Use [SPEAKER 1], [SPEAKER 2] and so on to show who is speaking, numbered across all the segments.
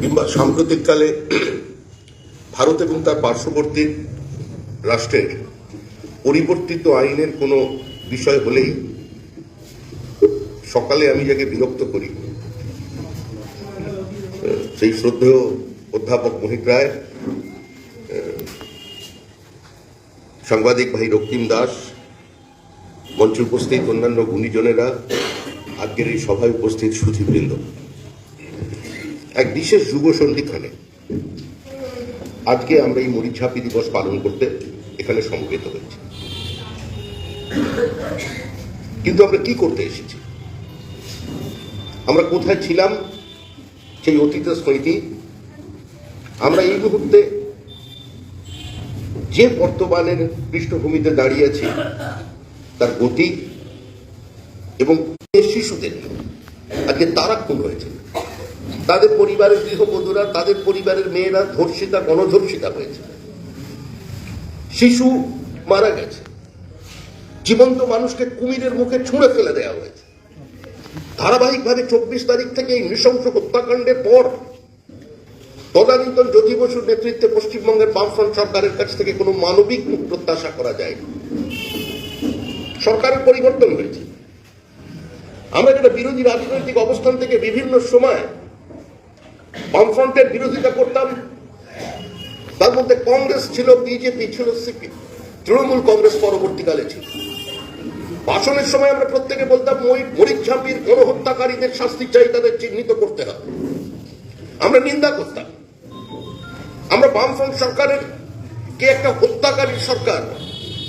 [SPEAKER 1] কিংবা সাম্প্রতিককালে ভারত এবং তার পার্শ্ববর্তী রাষ্ট্রের পরিবর্তিত আইনের কোনো বিষয় হলেই সকালে আমি যাকে বিরক্ত করি, সেই শ্রদ্ধেয় অধ্যাপক মোহিত রায়, সাংবাদিক ভাই রক্তিম দাস, মঞ্চে উপস্থিত অন্যান্য গুণীজনেরা, আজকের এই সভায় উপস্থিত সুধীবৃন্দ। এক বিশেষ যুব সন্ধিক্ষণে আজকে আমরা এই মরিচাপি দিবস পালন করতে এখানে সমবেত হয়েছি। কিন্তু আমরা কি করতে এসেছি? আমরা কোথায় ছিলাম? সেই অতীতের স্মৃতি। আমরা এই মুহূর্তে যে বর্তমানের পৃষ্ঠভূমিতে দাঁড়িয়ে আছি, তার গতি এবং শিশুদের আজকে তারা খুন হয়েছে তাদের পরিবারের গৃহবধূরা, তাদের পরিবারের মেয়েরা ধর্ষিতা, গণধর্ষিতা হয়েছে। শিশু মারা গেছে। জীবন্ত মানুষকে কুমিরের মুখে ছুঁড়ে ফেলে দেওয়া হয়েছে। ধারাবাহিকভাবে চব্বিশ তারিখ থেকে এই নৃশংস হত্যাকাণ্ডের পর তদানীন্তন জ্যোতি বসুর নেতৃত্বে পশ্চিমবঙ্গের বামফ্রন্ট সরকারের কাছ থেকে কোনো মানবিক মুখ প্রত্যাশা করা যায় সরকারের পরিবর্তন হয়েছে। আমরা যেটা বিরোধী রাজনৈতিক অবস্থান থেকে বিভিন্ন সময় বামফ্রন্টের বিরোধিতা করতাম। তার মধ্যে কংগ্রেস ছিল, বিজেপি ছিল, সিপি। তৃণমূল কংগ্রেস পরবর্তীকালে ছিল। ভাষণের সময় আমরা প্রত্যেকে বলতাম মরিচ ঝাঁপির গণহত্যাকারীদের শাস্তি চাই, তাদের চিহ্নিত করতে হবে। আমরা নিন্দা করতাম। আমরা বামফ্রন্ট সরকারের কে একটা হত্যাকারী সরকার,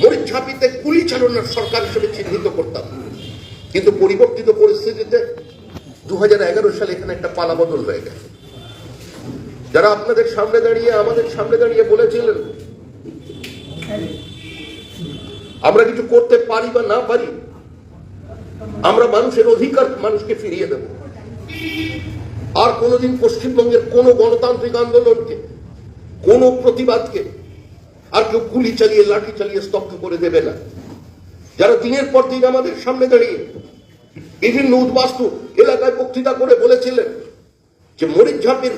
[SPEAKER 1] মরিচ ঝাঁপিতে গুলি চালনার সরকার হিসেবে চিহ্নিত করতাম। কিন্তু পরিবর্তিত পরিস্থিতিতে দু হাজার এগারো সালে এখানে একটা পালাবদল হয়ে গেছে। যারা আপনাদের সামনে দাঁড়িয়ে, আমাদের সামনে দাঁড়িয়ে বলেছিলেন, আমরা কিছু করতে পারি বা না পারি, আমরা মানুষের অধিকার মানুষকে ফিরিয়ে দেব। আর কোনোদিন পশ্চিমবঙ্গের কোন গণতান্ত্রিক আন্দোলনকে, কোন প্রতিবাদকে আর কেউ গুলি চালিয়ে, লাঠি চালিয়ে স্তব্ধ করে দেবে না। যারা দিনের পর দিন আমাদের সামনে দাঁড়িয়ে বিভিন্ন উদ্বাস্তু এলাকায় বক্তৃতা করে বলেছিলেন যে মরিচ ঝাঁপের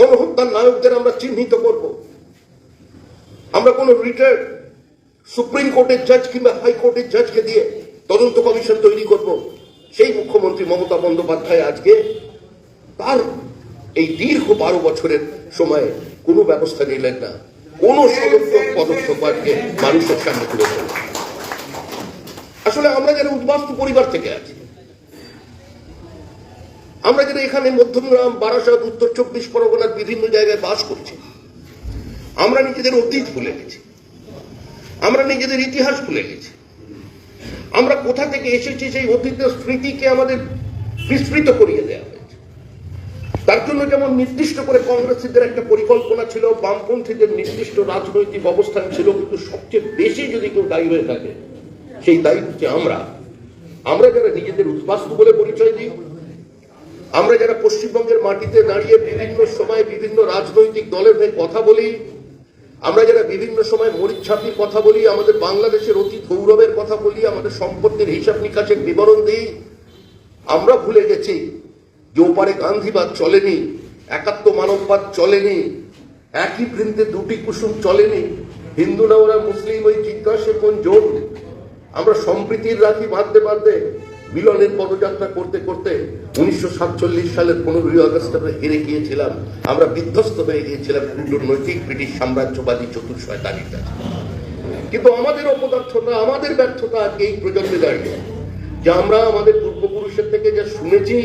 [SPEAKER 1] গণহত্যার নায়কদের আমরা চিহ্নিত করব। আমরা কোন রিটায়ার্ড সুপ্রিম কোর্টের জাজ কিংবা হাইকোর্টের জাজকে দিয়ে তদন্ত কমিশন তৈরি করব। সেই মুখ্যমন্ত্রী মমতা বন্দ্যোপাধ্যায় আজকে তার এই দীর্ঘ বারো বছরের সময়ে কোনো ব্যবস্থা নিলেন না। কোন সদস্য পদক্ষেপ আজকে মানুষের সামনে তুলে আসলে আমরা যারা উদ্বাস্তু পরিবার থেকে আছি। আমরা যারা এখানে মধ্যমগ্রাম বারাসাত, উত্তর চব্বিশ পরগনার বিভিন্ন জায়গায় বাস করছি। আমরা নিজেদের অতীত ভুলে গেছি। আমরা নিজেদের ইতিহাস ভুলে গেছি। আমরা কোথা থেকে এসেছি সেই অতীতের স্মৃতিকে আমাদের বিস্মৃত করিয়ে দেওয়া হয়েছে। তার জন্য যেমন নির্দিষ্ট করে কংগ্রেসীদের একটা পরিকল্পনা ছিল, বামপন্থীদের নির্দিষ্ট রাজনৈতিক অবস্থান ছিল, কিন্তু সবচেয়ে বেশি যদি কেউ দায়ী হয়ে থাকে, সেই দায়ী হচ্ছে আমরা। আমরা যারা নিজেদের উদ্বাস্তু বলে পরিচয় দিই আমরা যারা পশ্চিমবঙ্গের মাটিতে দাঁড়িয়ে বিভিন্ন সময় বিভিন্ন রাজনৈতিক দলের হয়ে কথা বলি, আমরা যারা বিভিন্ন সময় মরিচ্ছাপির কথা বলি, আমাদের বাংলাদেশের অতি গৌরবের কথা বলি, আমাদের সম্পত্তির হিসাব নিকাশের বিবরণ দিই, আমরা ভুলে গেছি যে ওপারে গান্ধীবাদ চলেনি, একাত্ম মানববাদ চলেনি, একই বৃন্দে দুটি কুসুম চলেনি, হিন্দু না ওরা মুসলিম, ওই জিজ্ঞাসা কোন জোর আমরা সম্প্রীতির রাখি বাঁধতে বাঁধতে মিলনের পদযাত্রা করতে করতে উনিশশো সাতচল্লিশ সালের পনেরোই আগস্ট আমরা হেরে গিয়েছিলাম। আমরা বিধ্বস্ত হয়ে গিয়েছিলাম নৈতিক ব্রিটিশ সাম্রাজ্যবাদী চতুর্শয়তানির কাছে। কিন্তু আমাদের অপদার্থতা, আমাদের ব্যর্থতা আজকে এই প্রজন্মে দাঁড়িয়ে। যে আমরা আমাদের পূর্বপুরুষের থেকে যা শুনেছি,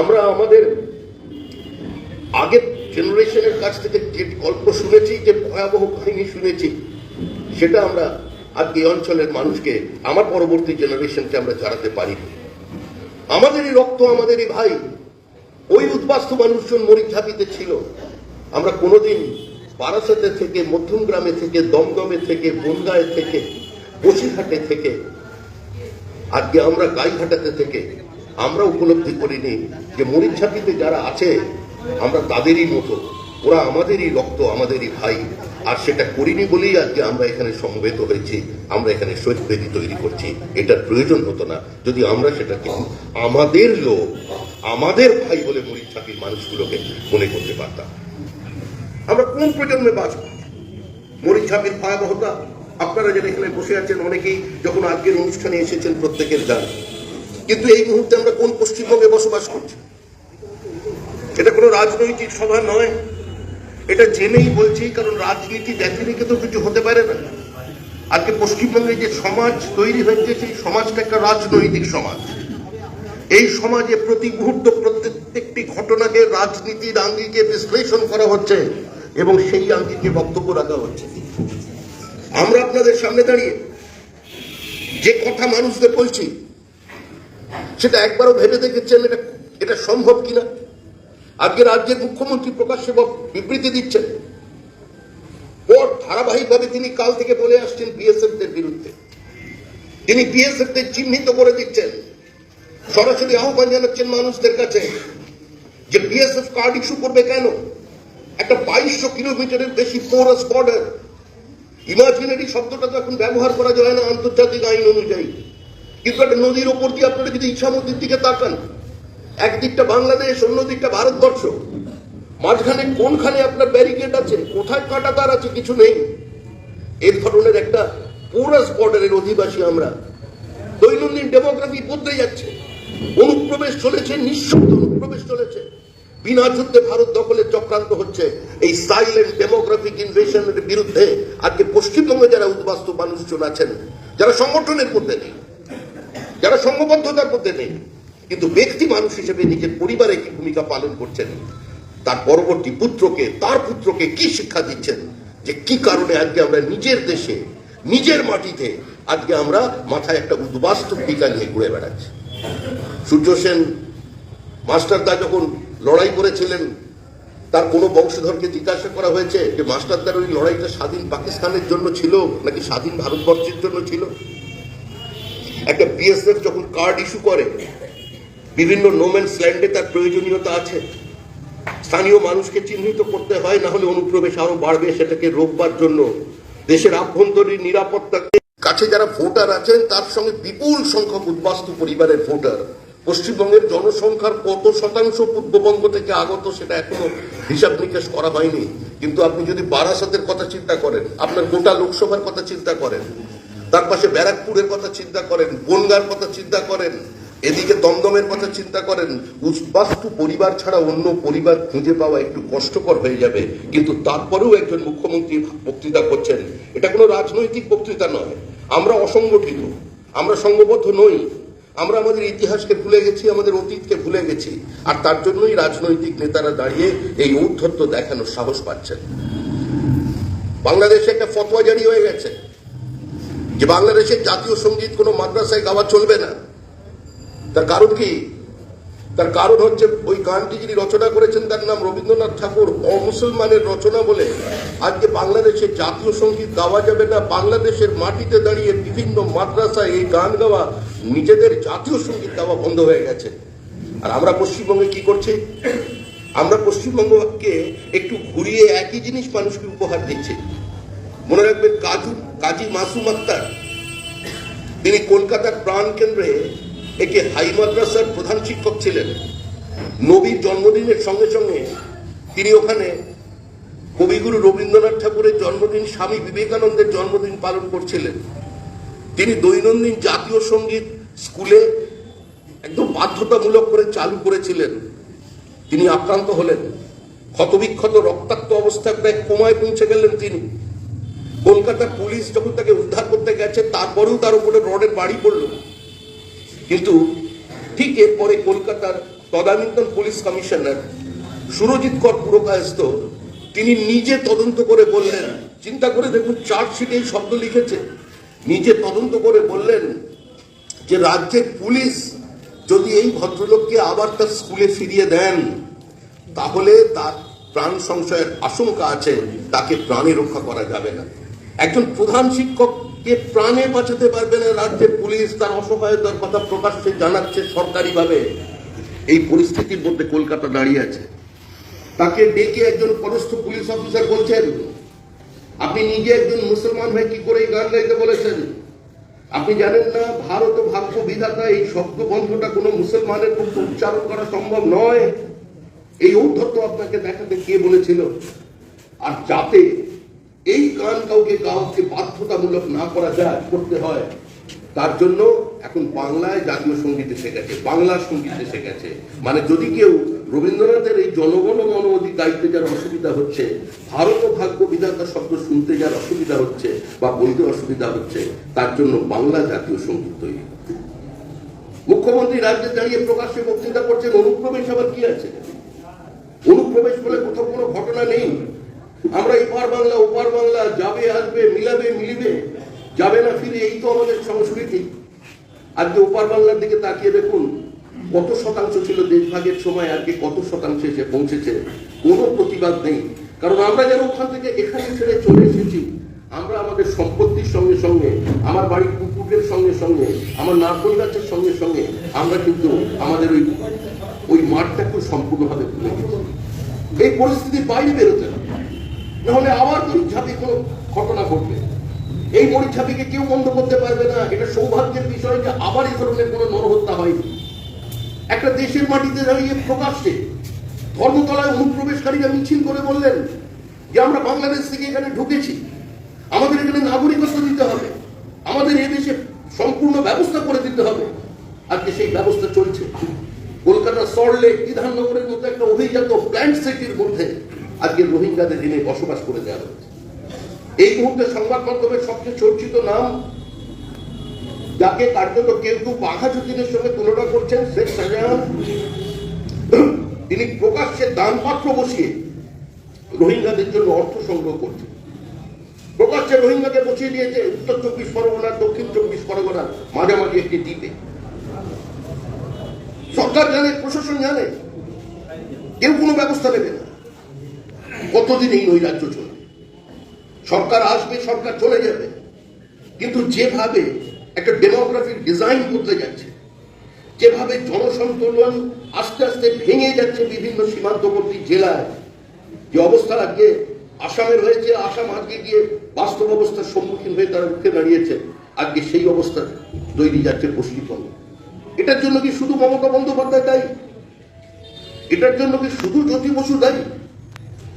[SPEAKER 1] আমরা আমাদের আগের জেনারেশনের কাছ থেকে যে গল্প শুনেছি, যে ভয়াবহ কাহিনী শুনেছি, সেটা আমরা আজকে এই অঞ্চলের মানুষকে আমার পরবর্তী জেনারেশনকে আমরা জানাতে পারি আমাদেরই রক্ত আমাদেরই ভাই, ওই উদ্বাস্তু মানুষজন মরিচ ঝাঁপিতে ছিল। আমরা কোনোদিন বারাসাতে থেকে, মধ্যমগ্রামে থেকে, দমদমে থেকে বনগাঁয় থেকে, বসিরহাটে থেকে, আজকে আমরা গাইঘাটাতে থেকে, আমরা উপলব্ধি করিনি যে মরিচাপিতে যারা আছে, আমরা তাদেরই মতো। ওরা আমাদেরই রক্ত, আমাদেরই ভাই। আর সেটা করিনি বলেই আজকে আমরা এখানে সমবেত হয়েছি, আমরা এখানে শহীদ বেদি তৈরি করছি। এটার প্রয়োজন হতো না। যদি আমরা সেটাকে আমাদের লোক, আমাদের ভাই বলে মরিচ ছাপির মানুষগুলোকে মনে করতে পারতাম। আমরা কোন প্রজন্মে বাঁচব? মরিচ ছাপির ভয়াবহতা? আপনারা যারা এখানে বসে আছেন অনেকেই যখন আজকের অনুষ্ঠানে এসেছেন প্রত্যেকের জান। কিন্তু এই মুহূর্তে আমরা কোন পশ্চিমবঙ্গে বসবাস করছি? এটা কোনো রাজনৈতিক সভা নয়। এটা জেনেই বলছি, কারণ রাজনীতি রেখে তো কিছু হতে পারে না। আজকে পশ্চিমবঙ্গে যে সমাজ তৈরি হয়েছে, সেই সমাজটা একটা রাজনৈতিক সমাজ। এই সমাজে প্রতি মুহূর্ত প্রত্যেকটি ঘটনাকে রাজনীতির আঙ্গিকে বিশ্লেষণ করা হচ্ছে এবং সেই আঙ্গিকে বক্তব্য রাখা হচ্ছে। আমরা আপনাদের সামনে দাঁড়িয়ে যে কথা মানুষদের বলছি, সেটা একবারও ভেবে দেখেছেন, এটা এটা সম্ভব কিনা? আজকে রাজ্যের মুখ্যমন্ত্রী প্রকাশ্যে বক- বিবৃতি দিচ্ছেন। পর ধারাবাহিকভাবে তিনি কাল থেকে বলে আসছেন বিএসএফ দের বিরুদ্ধে। তিনি বিএসএফ দের চিহ্নিত করে দিচ্ছেন। সরাসরি আহ্বান জানাচ্ছেন মানুষদের কাছে যে বিএসএফ কার্ড ইস্যু করবে কেন? একটা বাইশশো কিলোমিটারের বেশি পোরাস বর্ডার। ইমাজিনারি শব্দটা তো এখন ব্যবহার করা যায় না আন্তর্জাতিক আইন অনুযায়ী। কিন্তু একটা নদীর ওপর দিয়ে আপনারা যদি ইচ্ছামতির দিকে তাকান একদিকটা বাংলাদেশ অন্য দিকটা ভারতবর্ষ। মাঝখানে কোনখানে আপনার ব্যারিকেড আছে, কোথায় কাঁটাতার আছে, কিছু নেই। এই ধরনের একটা পোরাস বর্ডারের অধিবাসী আমরা। দৈনন্দিন ডেমোগ্রাফি বদলে যাচ্ছে। অনুপ্রবেশ চলেছে, নিঃশব্দ অনুপ্রবেশ চলেছে। বিনা যুদ্ধে ভারত দখলের চক্রান্ত হচ্ছে। এই সাইলেন্ট ডেমোগ্রাফিক ইনভেশনের বিরুদ্ধে আজকে পশ্চিমবঙ্গে যারা উদ্বাস্তু মানুষজন আছেন, যারা সংগঠনের মধ্যে নেই, যারা সংঘবদ্ধতার মধ্যে নেই কিন্তু ব্যক্তি মানুষ হিসেবে নিজের পরিবারে কি ভূমিকা পালন করছেন? তার পরবর্তী পুত্রকে, তার পুত্রকে কি শিক্ষা দিচ্ছেন? যে কি কারণে আজকে আমরা নিজের দেশে, নিজের মাটিতে আজকে আমরা মাথায় একটা উদ্বাস্তু টিকা নিয়ে ঘুরে বেড়াচ্ছি। সূর্য সেন মাস্টারদা যখন লড়াই করেছিলেন, তার কোনো বংশধরকে জিজ্ঞাসা করা হয়েছে যে মাস্টারদার ওই লড়াইটা স্বাধীন পাকিস্তানের জন্য ছিল নাকি স্বাধীন ভারতবর্ষের জন্য ছিল? একটা বিএসএফ যখন কার্ড ইস্যু করে বিভিন্ন নোম্যান্স ল্যান্ডে তার প্রয়োজনীয়তা আছে। স্থানীয় মানুষকে চিহ্নিত করতে হয়, না হলে অনুপ্রবেশ আরও বাড়বে সেটাকে রোকবার জন্য। দেশের আভ্যন্তরীণ নিরাপত্তাকে কাছে যারা ভোটার আছেন, তার সঙ্গে বিপুল সংখ্যক উদ্বাস্তু পরিবারের ভোটার। পশ্চিমবঙ্গের জনসংখ্যার কত শতাংশ পূর্ববঙ্গ থেকে আগত সেটা এখনও হিসাব নিকাশ করা হয়নি। কিন্তু আপনি যদি বারাসাতের কথা চিন্তা করেন, আপনার গোটা লোকসভার কথা চিন্তা করেন, তার পাশে ব্যারাকপুরের কথা চিন্তা করেন, বনগার কথা চিন্তা করেন এদিকে দমদমের কথা চিন্তা করেন উদ্বাস্তু পরিবার ছাড়া অন্য পরিবার খুঁজে পাওয়া একটু কষ্টকর হয়ে যাবে। কিন্তু তারপরেও একজন মুখ্যমন্ত্রী বক্তৃতা করছেন। এটা কোনো রাজনৈতিক বক্তৃতা নয়। আমরা অসংগঠিত। আমরা সংঘবদ্ধ নই। আমরা আমাদের ইতিহাসকে ভুলে গেছি, আমাদের অতীতকে ভুলে গেছি। আর তার জন্যই রাজনৈতিক নেতারা দাঁড়িয়ে এই ঔদ্ধত্য দেখানোর সাহস পাচ্ছেন। বাংলাদেশে একটা ফতোয়া জারি হয়ে গেছে যে, বাংলাদেশের জাতীয় সংগীত কোনো মাদ্রাসায় গাওয়া চলবে না। তার কারণ কি? তার কারণ হচ্ছে ওই গানটি যিনি রচনা করেছেন তার নাম রবীন্দ্রনাথ ঠাকুর, অমুসলমানের রচনা বলে। আজকে বাংলাদেশের জাতীয় সংগীত গাওয়া যাবে না, বাংলাদেশের মাটিতে দাঁড়িয়ে বিভিন্ন মাদ্রাসায় এই গান গাওয়া নিজেদের জাতীয় সংগীত গাওয়া বন্ধ হয়ে গেছে। আর আমরা পশ্চিমবঙ্গে কি করছি? আমরা পশ্চিমবঙ্গকে একটু ঘুরিয়ে একই জিনিস মানুষকে উপহার দিচ্ছি। মনে রাখবেন, কাজু, কাজী মাসুম আক্তার, তিনি কলকাতার প্রাণ কেন্দ্রে একটি হাই মাদ্রাসার প্রধান শিক্ষক ছিলেন। নবীর জন্মদিনের সঙ্গে সঙ্গে তিনি ওখানে কবিগুরু রবীন্দ্রনাথ ঠাকুরের জন্মদিন, স্বামী বিবেকানন্দের জন্মদিন পালন করছিলেন। তিনি দৈনন্দিন জাতীয় সংগীত স্কুলে একদম বাধ্যতামূলক করে চালু করেছিলেন। তিনি আক্রান্ত হলেন। ক্ষতবিক্ষত রক্তাক্ত অবস্থায় প্রায় কোমায় পৌঁছে গেলেন তিনি। কলকাতার পুলিশ যখন তাকে উদ্ধার করতে গেছে, তারপরেও তার উপরে রডের বাড়ি পড়ল। কিন্তু ঠিক এরপরে কলকাতার তদানীন্তন পুলিশ কমিশনার সুরজিৎ কর পুরকায়স্ত তিনি নিজে তদন্ত করে বললেন, চিন্তা করে দেখুন, চার্জশিটে এই শব্দ লিখেছে, নিজে তদন্ত করে বললেন যে রাজ্যের পুলিশ যদি এই ভদ্রলোককে আবার তার স্কুলে ফিরিয়ে দেন, তাহলে তার প্রাণ সংশয়ের আশঙ্কা আছে, তাকে প্রাণে রক্ষা করা যাবে না। একজন প্রধান শিক্ষককে প্রাণে বাঁচাতে পারবে না রাজ্যের পুলিশ, তার অসহায়তার কথা প্রকাশ্যে জানাচ্ছে সরকারিভাবে। এই পরিস্থিতির মধ্যে কলকাতা দাঁড়িয়ে আছে। তাকে ডেকে একজন পদস্থ পুলিশ অফিসার বলছেন, আপনি নিজে একজন মুসলমান হয়ে কি করে এই গান গাইতে বলেছেন? আপনি জানেন না, ভারত ও ভাগ্য বিধাতা এই শব্দ বন্ধটা কোনো মুসলমানের পক্ষে উচ্চারণ করা সম্ভব নয়? এই ঔদ্ধত্য আপনাকে দেখাতে কে বলেছিল? আর যাতে এই গান কাউকে কাউকে বাধ্যতামূলক না করা যায় করতে হয়, তার জন্য এখন বাংলায় জাতীয় সংগীত এসে গেছে বাংলা সংগীত এসে গেছে মানে যদি কেউ রবীন্দ্রনাথের এই জনগণ মন অধিক গাইতে যার অসুবিধা হচ্ছে, ভারত ভাগ্য বিধাতা শব্দ শুনতে যার অসুবিধা হচ্ছে বা বলতে অসুবিধা হচ্ছে, তার জন্য বাংলা জাতীয় সংগীত তৈরি। মুখ্যমন্ত্রী রাজ্যে দাঁড়িয়ে প্রকাশ্যে বক্তৃতা করছেন, অনুপ্রবেশ আবার কি আছে? অনুপ্রবেশ বলে কোথাও কোনো ঘটনা নেই। আমরা এপার বাংলা, ওপার বাংলা, যাবে, আসবে, মিলাবে, মিলিবে, যাবে না ফিরে, এই তো আমাদের সংস্কৃতি। আজকে ওপার বাংলার দিকে তাকিয়ে দেখুন, কত শতাংশ ছিল দেশভাগের সময় আজকে কত শতাংশে এসে পৌঁছেছে, কোনো প্রতিবাদ নেই। কারণ আমরা যেন ওখান থেকে এখানে ছেড়ে চলে এসেছি, আমরা আমাদের সম্পত্তির সঙ্গে সঙ্গে, আমার বাড়ির কুকুরের সঙ্গে সঙ্গে, আমার নারকল গাছের সঙ্গে সঙ্গে, আমরা কিন্তু আমাদের ওই ওই মাঠটাকে সম্পূর্ণভাবে গেছি। এই পরিস্থিতির বাইরে বেরোতে নাহলে আবার কোনো ঘটনা ঘটবে। এই মরিচাপিকে কেউ বন্ধ করতে পারবে না। এটা সৌভাগ্যের বিষয় যে আবার এই ধরনের কোনো নরহত্যা হয়নি। একটা দেশের মাটিতে দাঁড়িয়ে প্রকাশ্যে ধর্মতলায় অনুপ্রবেশকারীরা মিছিল করে বললেন যে, আমরা বাংলাদেশ থেকে এখানে ঢুকেছি। আমাদের এখানে নাগরিকত্ব দিতে হবে। আমাদের এদেশে সম্পূর্ণ ব্যবস্থা করে দিতে হবে। আজকে সেই ব্যবস্থা চলছে। কলকাতা সল্টলেক বিধাননগরের মতো একটা অভিজাত প্ল্যান্ট সিটির মধ্যে আজকে রোহিঙ্গাদের এনে বসবাস করে দেওয়া হয়েছে। এই মুহূর্তে সংবাদ মাধ্যমের সবচেয়ে চর্চিত নাম, যাকে কার্যত কেউ কেউ বাঘা যতীনের সঙ্গে তুলনা করছেন, শেখ শাহজাহান। তিনি প্রকাশ্যে দানপাত্র বসিয়ে রোহিঙ্গাদের জন্য অর্থ সংগ্রহ করছেন। প্রকাশ্যে রোহিঙ্গাকে বসিয়ে দিয়েছে উত্তর চব্বিশ পরগনা, দক্ষিণ চব্বিশ পরগনার মাঝামাঝি একটি দ্বীপে। সরকার জানে, প্রশাসন জানে, কেউ কোনো ব্যবস্থা নেবে না। কতদিন এই নৈরাজ্য চলবে? সরকার আসবে, সরকার চলে যাবে। কিন্তু যেভাবে একটা ডেমোগ্রাফিক ডিজাইন করতে যাচ্ছে, যেভাবে জনসন্তুলন আস্তে আস্তে ভেঙে যাচ্ছে বিভিন্ন সীমান্তবর্তী জেলায়, যে অবস্থা আজকে আসামের হয়েছে আসাম আজকে গিয়ে বাস্তব অবস্থার সম্মুখীন হয়ে তারা উঠে দাঁড়িয়েছে, আজকে সেই অবস্থা তৈরি যাচ্ছে পশ্চিমবঙ্গে। এটার জন্য কি শুধু মমতা বন্দ্যোপাধ্যায় দায়ী? এটার জন্য কি শুধু জ্যোতি বসু দায়ী?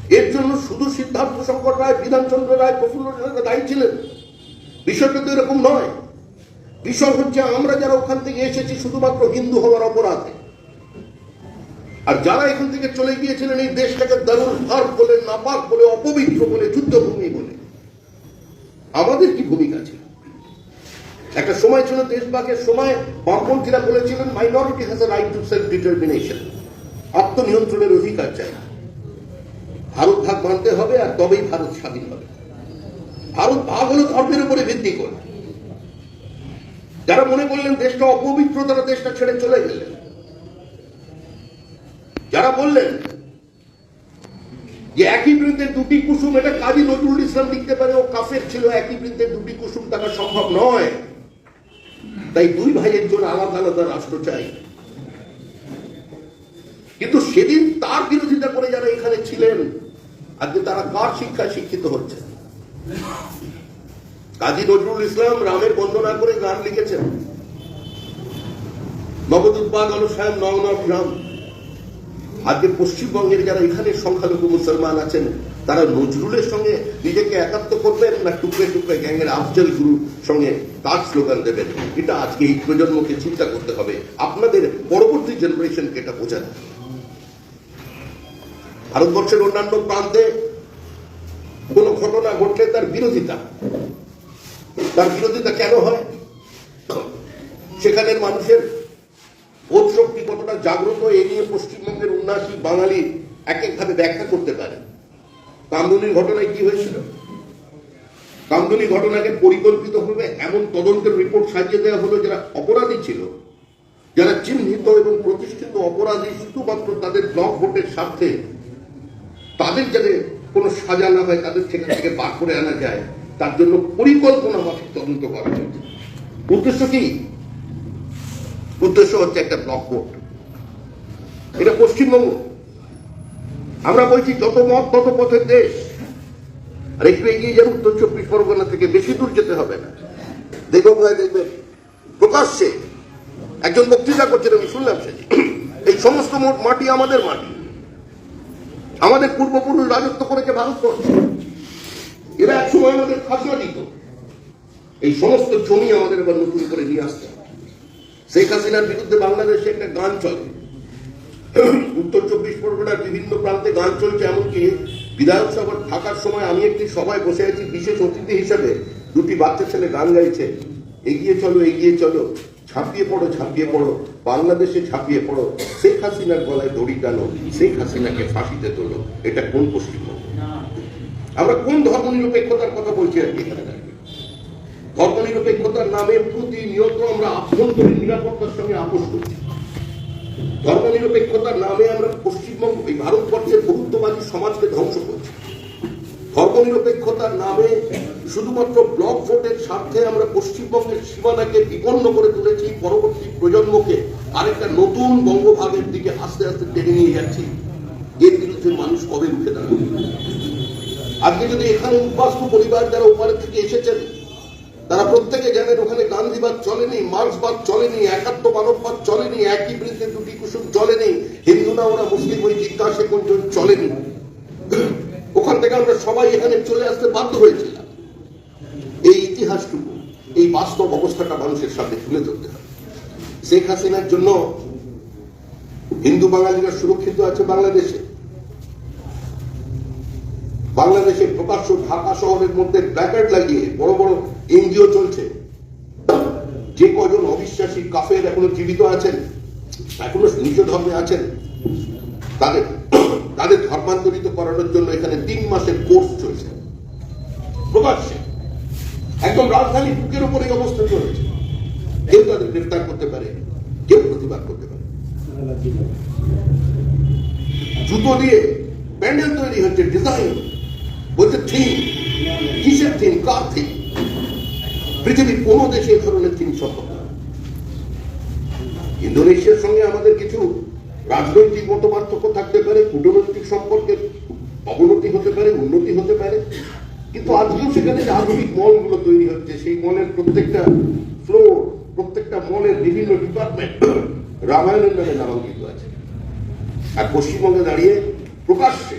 [SPEAKER 1] এর জন্য শুধু সিদ্ধার্থ শঙ্কর রায়, বিধানচন্দ্র রায়, প্রফুল্ল দায়ী ছিলেন। বিষয়টা তো এরকম নয়। বিষয় হচ্ছে আমরা যারা ওখান থেকে এসেছি, শুধুমাত্র হিন্দু হওয়ার অপরাধে। আর যারা এখান থেকে চলে গিয়েছিলেন, এই দেশটাকে দারুণ ভার বলে, নাপাক বলে, অপবিত্র বলে, যুদ্ধভূমি বলে। আমাদের কি ভূমিকা ছিল? একটা সময় ছিল দেশভাগের সময়, বামপন্থীরা বলেছিলেন minority has a right to self determination আত্মনিয়ন্ত্রণের অধিকার চাই। ভারত ভাগ মানতে হবে আর তবেই ভারত স্বাধীন হবে। ভারত ভাগ হলো ধর্মের উপরে ভিত্তি করে। যারা মনে করলেন দেশটা অপবিত্র, তারা দেশটা ছেড়ে চলে গেলেন। যারা বললেন যে একই বৃন্দের দুটি কুসুম, এটা কাজী নজরুল ইসলাম লিখতে পারে, ও কাফের ছিল, একই বৃন্দের দুটি কুসুম থাকা সম্ভব নয়। তাই দুই ভাইয়ের জন্য আলাদা আলাদা রাষ্ট্র চাই। কিন্তু সেদিন তার বিরোধিতা করে যারা এখানে ছিলেন আজকে তারা কার শিক্ষায় শিক্ষিত হচ্ছে? কাজী নজরুল ইসলাম রামের বন্দনা করে গান লিখেছেন। নবদুৎপাদ অনুসায়ন নবনব রাম আজকে পশ্চিমবঙ্গের যারা এখানে সংখ্যালঘু মুসলমান আছেন, তারা নজরুলের সঙ্গে নিজেকে একাত্ম করবেন না টুকরে টুকরে গ্যাংয়ের আফজল গুরুর সঙ্গে তার স্লোগান দেবেন? এটা আজকে এই প্রজন্মকে চিন্তা করতে হবে। আপনাদের পরবর্তী জেনারেশনকে এটা বোঝাতে হবে। ভারতবর্ষের অন্যান্য প্রান্তে কোনো ঘটনা ঘটলে তার বিরোধিতা। তার বিরোধিতা কেন হয়? সেখানের মানুষের বোধ শক্তি কতটা জাগ্রত এ নিয়ে পশ্চিমবঙ্গের উন্নয়সী বাঙালি এক একভাবে ব্যাখ্যা করতে পারে। কামদুনির ঘটনায় কি হয়েছিল? কামদুনি ঘটনাকে পরিকল্পিতভাবে এমন তদন্তের রিপোর্ট সাজিয়ে দেওয়া হলো যারা অপরাধী ছিল, যারা চিহ্নিত এবং প্রতিষ্ঠিত অপরাধী শুধুমাত্র তাদের ব্লক ভোটের স্বার্থে তাদের যাতে কোনো সাজা না হয়, তাদের সেখান থেকে বার করে আনা যায়, তার জন্য পরিকল্পনা মাফিক তদন্ত করা হয়েছে। উদ্দেশ্য কি? উদ্দেশ্য হচ্ছে একটা ব্লক ভোট। এটা পশ্চিমবঙ্গ। আমরা বলছি, যত মত, তত পথের দেশ। আর একটু এগিয়ে যান, উত্তর চব্বিশ পরগনা থেকে বেশি দূর যেতে হবে না। লেখক ভাই, দেখবেন, প্রকাশ্যে একজন বক্তৃতা করছেন, আমি শুনলাম সে এই সমস্ত মাটি আমাদের মাটি। আমাদের পূর্বপুরুষ রাজত্ব করেছে ভারতবর্ষ। এরা এক সময় আমাদের খাজনা দিত। এই সমস্ত জমি আমাদের এবার নতুন করে নিয়ে আসতে শেখ হাসিনার বিরুদ্ধে বাংলাদেশে একটা গান চলে। উত্তর চব্বিশ পরগনার বিভিন্ন প্রান্তে গান চলছে, এমনকি বিধায়ক সভা থাকার সময় আমি একটি সভায় বসে আছি, বিশেষ অতিথি হিসেবে দুটি বাচ্চা ছেলে গান গাইছে। এগিয়ে চলো এগিয়ে চলো। ঝাঁপিয়ে পড়ো ঝাঁপিয়ে পড়ো, বাংলাদেশে ঝাঁপিয়ে পড়ো। শেখ হাসিনার গলায় দড়ি টানো, শেখ হাসিনাকে ফাঁসিতে তোলো। এটা কোন পশ্চিমবঙ্গ? আমরা কোন ধর্মনিরপেক্ষতার কথা বলছি আর কি এখানে দাঁড়িয়ে? ধর্মনিরপেক্ষতার নামে প্রতিনিয়ত আমরা আভ্যন্তরীণ নিরাপত্তার সঙ্গে আপোষ করছি। ধর্মনিরপেক্ষতার নামে আমরা পশ্চিমবঙ্গ, এই ভারতবর্ষের বহুত্ববাদী সমাজকে ধ্বংস করছি। ধর্মনিরপেক্ষতার নামে শুধুমাত্র ব্লক ভোটের স্বার্থে আমরা পশ্চিমবঙ্গের সীমানাকে বিপন্ন করে তুলেছি, পরবর্তী প্রজন্মকে আরেকটা নতুন বঙ্গভাগের দিকে আস্তে আস্তে টেনে নিয়ে যাচ্ছি। এর বিরুদ্ধে মানুষ কবে উঠে দাঁড়াবে? আজকে যদি এখানে উদ্বাস্তু পরিবার যারা ওপারের থেকে এসেছেন, তারা প্রত্যেকে জানেন ওখানে গান্ধীবাদ চলেনি, মার্ক্সবাদ চলেনি একাত্ম মানববাদ চলেনি, একই বৃদ্ধে দুটি কুসুম চলেনি হিন্দু না ওরা মুসলিম ওই জিজ্ঞাসা কোনজন চলেনি ওখান থেকে আমরা সবাই এখানে চলে আসতে বাধ্য হয়েছিলাম এই ইতিহাসটুকু এই বাস্তব অবস্থাটা মানুষের সামনে তুলে ধরতে হবে শেখ হাসিনার জন্য হিন্দু বাঙালিরা সুরক্ষিত আছে বাংলাদেশে। বাংলাদেশে প্রকাশ্য ঢাকা শহরের মধ্যে ব্ল্যাকেট লাগিয়ে বড় বড় এনজিও চলছে। যে কজন অবিশ্বাসী কাফের এখনও জীবিত আছেন, এখনও নিজ ধর্মে আছেন, তাদের তাদের ধর্মান্তরিত করানোর জন্য এখানে তিন মাসের কোর্স চলছে। প্রকাশ্যে। একদম রাজধানী বুকের উপরে এই অবস্থা চলেছে কেউ তাদের গ্রেফতার করতে পারে কেউ প্রতিবাদ করতে পারে জুতো দিয়ে প্যান্ডেল তৈরি হচ্ছে ডিজাইন বলছে থিম, কিসের থিম, কার থিম? পৃথিবীর কোন দেশে এই ধরনের থিম সম্ভব। ইন্দোনেশিয়ার সঙ্গে আমাদের কিছু রাজনৈতিক মত পার্থক্য থাকতে পারে, কূটনৈতিক সম্পর্কের অবনতি হতে পারে, উন্নতি হতে পারে। কিন্তু আজকেও সেখানে যে আধুনিক মলগুলো তৈরি হচ্ছে, সেই মলের প্রত্যেকটা প্রত্যেকটা মলের বিভিন্ন ডিপার্টমেন্ট রামায়ণের নামে নামাঙ্কিত আছে। আর পশ্চিমবঙ্গে দাঁড়িয়ে প্রকাশ্যে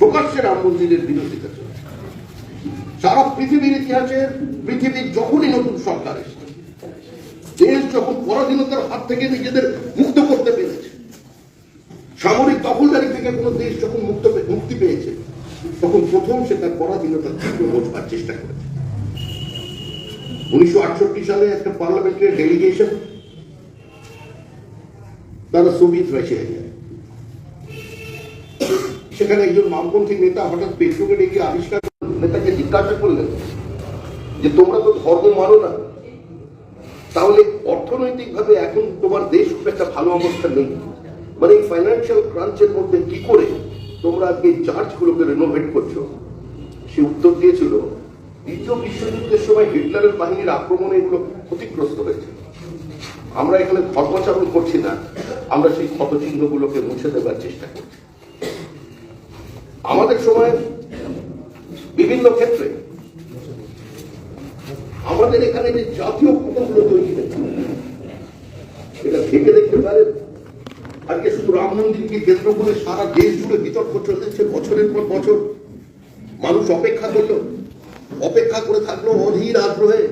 [SPEAKER 1] প্রকাশ্যে রাম মন্দিরের বিরোধিতা চলছে। সারা পৃথিবীর ইতিহাসে পৃথিবীর যখনই নতুন সরকার এসেছে, দেশ যখন পরাধীনতার হাত থেকে নিজেদের মুক্ত করতে পেরেছে, সামরিক দখলদারি থেকে কোনো দেশ যখন মুক্ত, মুক্তি পেয়েছে, তখন প্রথম সে তার পরাধীনতার তীব্র মোচবার চেষ্টা করেছে। উনিশশো আটষট্টি সালে একটা পার্লামেন্টের ডেলিগেশন তারা সোভিয়েত রাশিয়ায় যায় সেখানে একজন বামপন্থী নেতা হঠাৎ পেট্রোকে ডেকে আবিষ্কার নেতাকে জিজ্ঞাসা করলেন যে, তোমরা তো ধর্ম মানো না। তাহলে অর্থনৈতিকভাবে এখন তোমার দেশ খুব একটা ভালো অবস্থা নেই। মানে এই ফাইন্যান্সিয়াল ক্রাঞ্চের মধ্যে কি করে তোমরা আজকে চার্চগুলোকে রেনোভেট করছ? সে উত্তর দিয়েছিল দ্বিতীয় বিশ্বযুদ্ধের সময় হিটলারের বাহিনীর আক্রমণে এগুলো ক্ষতিগ্রস্ত হয়েছে। আমরা এখানে ধর্মাচরণ করছি না, আমরা সেই ক্ষতচিহ্নগুলোকে মুছে দেবার চেষ্টা করছি। আমাদের সময় বিভিন্ন ক্ষেত্রে আমাদের এখানে যে জাতীয় কুটুমগুলো তৈরি হয়েছে, এটা ভেবে দেখতে পারেন। আজকে শুধু রাম মন্দিরকে কেন্দ্র করে সারা দেশ জুড়ে বিতর্ক চলেছে, বছরের পর বছর মানুষ অপেক্ষা করল। অপেক্ষা করে থাকল অধীর আগ্রহে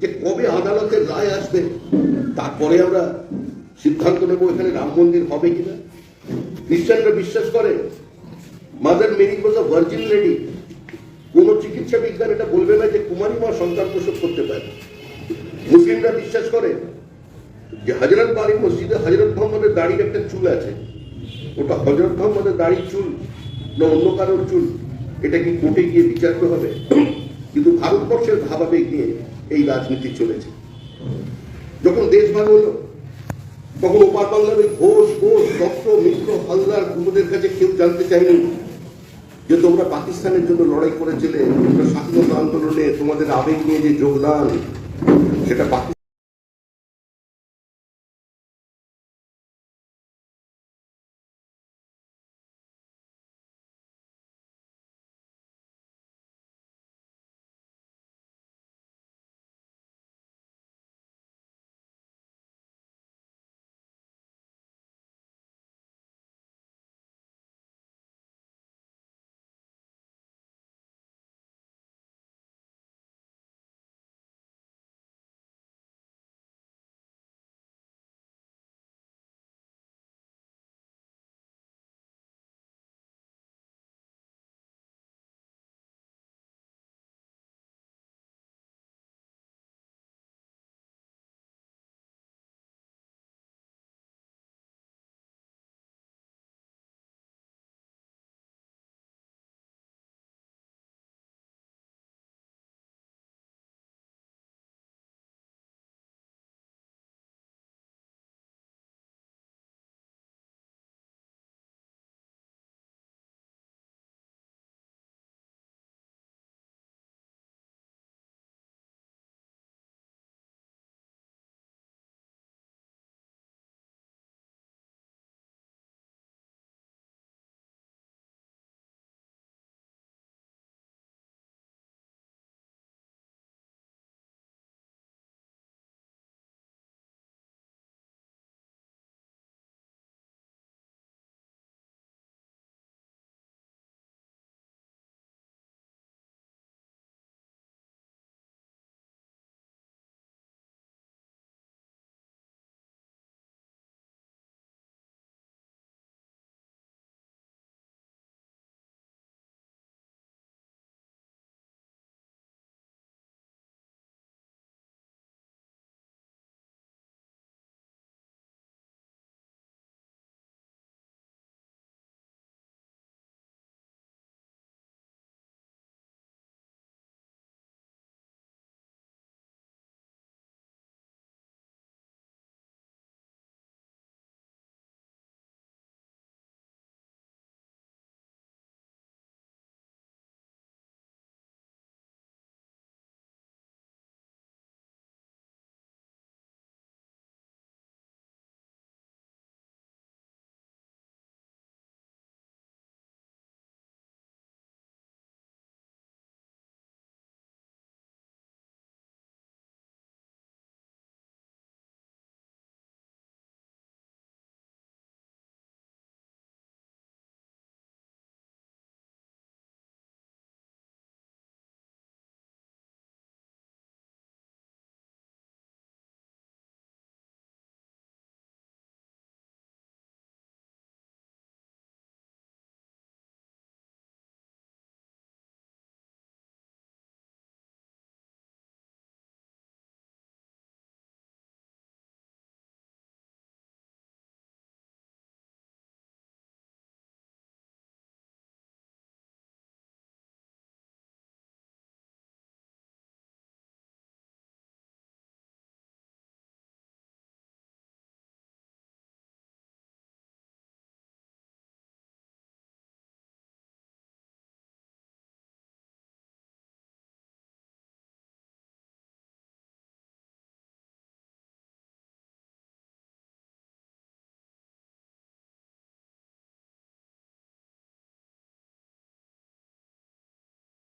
[SPEAKER 1] যে কবে আদালতের রায় আসবে। তারপরে আমরা সিদ্ধান্ত নেব এখানে রাম মন্দির হবে কিনা। খ্রিস্টানরা বিশ্বাস করে? Mother Mary was a virgin lady কোন চিকিৎসা বিজ্ঞান এটা বলবে না যে কুমারী মা সন্তান প্রসব করতে পারে। মুসলিমরা বিশ্বাস করে যে হজরত বাড়ি মসজিদে হজরত মোহাম্মদের দাড়ির একটা চুল আছে। ওটা হজরত মোহাম্মদের দাড়ির চুল না অন্য কারোর চুল? এটা কি কোর্টে গিয়ে বিচারতে হবে? কিন্তু ভারতবর্ষের ভাবাবেগ নিয়ে এই রাজনীতি চলেছে। যখন দেশ ভাগ হলো তখন ওপার বাংলার ওই ঘোষ ঘোষ, দত্ত, মিত্র, হালদার গুরুদের কাছে কেউ জানতে চাইনি যে তোমরা পাকিস্তানের জন্য লড়াই করেছিলে, তোমরা স্বাধীনতা আন্দোলনে তোমাদের আবেগ নিয়ে যে যোগদান, সেটা পাকিস্তান